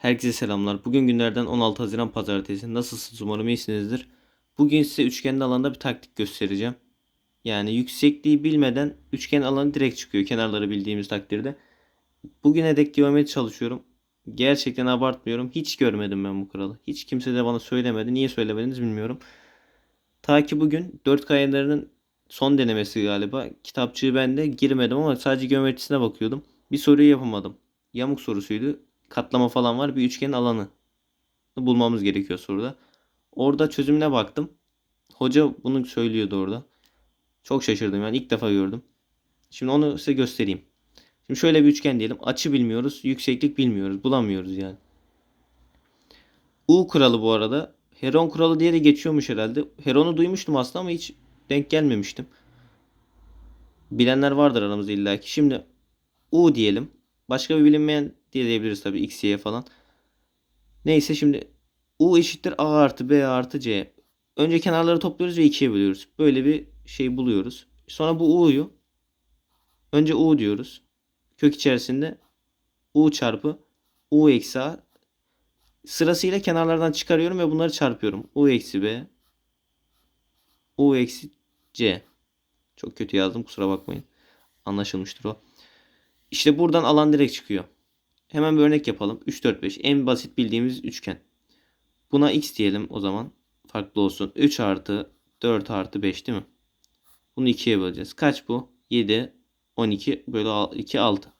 Herkese selamlar. Bugün günlerden 16 Haziran Pazartesi. Nasılsınız? Umarım iyisinizdir. Bugün size üçgenli alanda bir taktik göstereceğim. Yani yüksekliği bilmeden üçgen alanı direkt çıkıyor. Kenarları bildiğimiz takdirde. Bugüne dek geometri çalışıyorum. Gerçekten abartmıyorum. Hiç görmedim ben bu kuralı. Hiç kimse de bana söylemedi. Niye söylemediniz bilmiyorum. Ta ki bugün 4 kayalarının son denemesi galiba. Kitapçığı ben de girmedim ama sadece geometrisine bakıyordum. Bir soruyu yapamadım. Yamuk sorusuydu. Katlama falan var. Bir üçgenin alanı bulmamız gerekiyor soruda. Orada çözümüne baktım. Hoca bunu söylüyordu orada. Çok şaşırdım yani ilk defa gördüm. Şimdi onu size göstereyim. Şimdi şöyle bir üçgen diyelim. Açı bilmiyoruz, yükseklik bilmiyoruz. Bulamıyoruz yani. U kuralı bu arada. Heron kuralı diye de geçiyormuş herhalde. Heron'u duymuştum aslında ama hiç denk gelmemiştim. Bilenler vardır aramızda illaki. Şimdi U diyelim. Başka bir bilinmeyen diye diyebiliriz tabii X, Y falan. Neyse şimdi U eşittir A artı B artı C. Önce kenarları topluyoruz ve 2'ye bölüyoruz. Böyle bir şey buluyoruz. Sonra bu U'yu önce U diyoruz. Kök içerisinde U çarpı U eksi A sırasıyla kenarlardan çıkarıyorum ve bunları çarpıyorum. U eksi B U eksi C. Çok kötü yazdım kusura bakmayın. Anlaşılmıştır o. İşte buradan alan direkt çıkıyor. Hemen bir örnek yapalım. 3, 4, 5. En basit bildiğimiz üçgen. Buna x diyelim o zaman. Farklı olsun. 3 artı 4 artı 5 değil mi? Bunu 2'ye böleceğiz. Kaç bu? 7, 12 bölü 2, 6.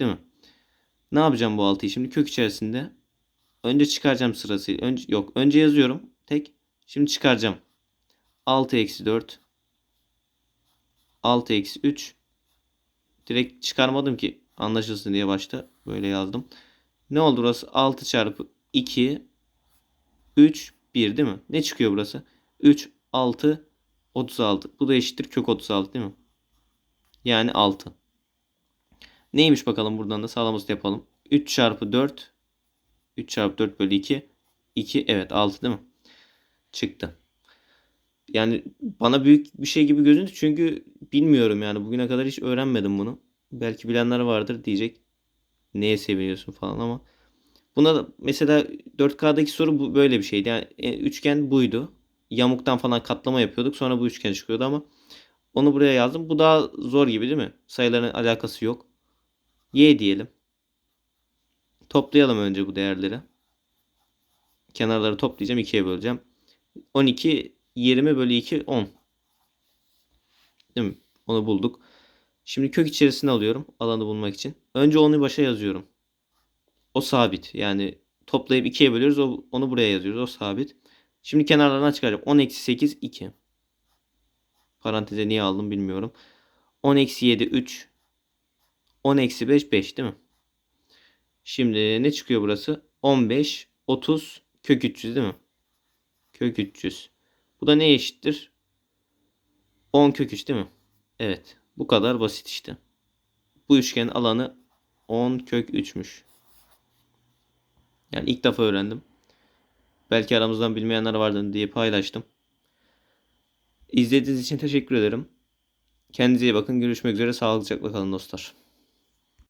Değil mi? Ne yapacağım bu 6'yı şimdi? Kök içerisinde. Önce çıkaracağım sırasıyla. Önce, yok. Önce yazıyorum. Tek. Şimdi çıkaracağım. 6 eksi 4. 6 eksi 3. Direkt çıkarmadım ki anlaşılsın diye başta böyle yazdım. Ne oldu burası? 6 çarpı 2 3 1 değil mi? Ne çıkıyor burası? 3 6 36. Bu da eşittir kök 36 değil mi? Yani 6. Neymiş bakalım buradan da sağlamasını yapalım. 3 çarpı 4 3 çarpı 4 bölü 2 2 evet 6 değil mi? Çıktı. Yani bana büyük bir şey gibi gözündü çünkü bilmiyorum yani bugüne kadar hiç öğrenmedim bunu. Belki bilenler vardır diyecek. Neye seviniyorsun falan ama. Buna da mesela 4K'daki soru bu böyle bir şeydi. Yani e, üçgen buydu. Yamuktan falan katlama yapıyorduk. Sonra bu üçgen çıkıyordu ama onu buraya yazdım. Bu daha zor gibi değil mi? Sayıların alakası yok. Y diyelim. Toplayalım önce bu değerleri. Kenarları toplayacağım. 2'ye böleceğim. 12 20 bölü 2 10. Değil mi? Onu bulduk. Şimdi kök içerisine alıyorum alanı bulmak için. Önce onu başa yazıyorum. O sabit. Yani toplayıp 2'ye bölüyoruz. Onu buraya yazıyoruz. O sabit. Şimdi kenarlardan çıkaracağım. 10 eksi 8 2. Paranteze niye aldım bilmiyorum. 10 eksi 7 3. 10 eksi 5 5 değil mi? Şimdi ne çıkıyor burası? 15 30 kök 300 değil mi? Kök 300. Bu da ne eşittir? 10 kök 3 değil mi? Evet. Bu kadar basit işte. Bu üçgenin alanı 10 kök 3'müş. Yani ilk defa öğrendim. Belki aramızdan bilmeyenler vardır diye paylaştım. İzlediğiniz için teşekkür ederim. Kendinize iyi bakın. Görüşmek üzere. Sağlıcakla kalın dostlar.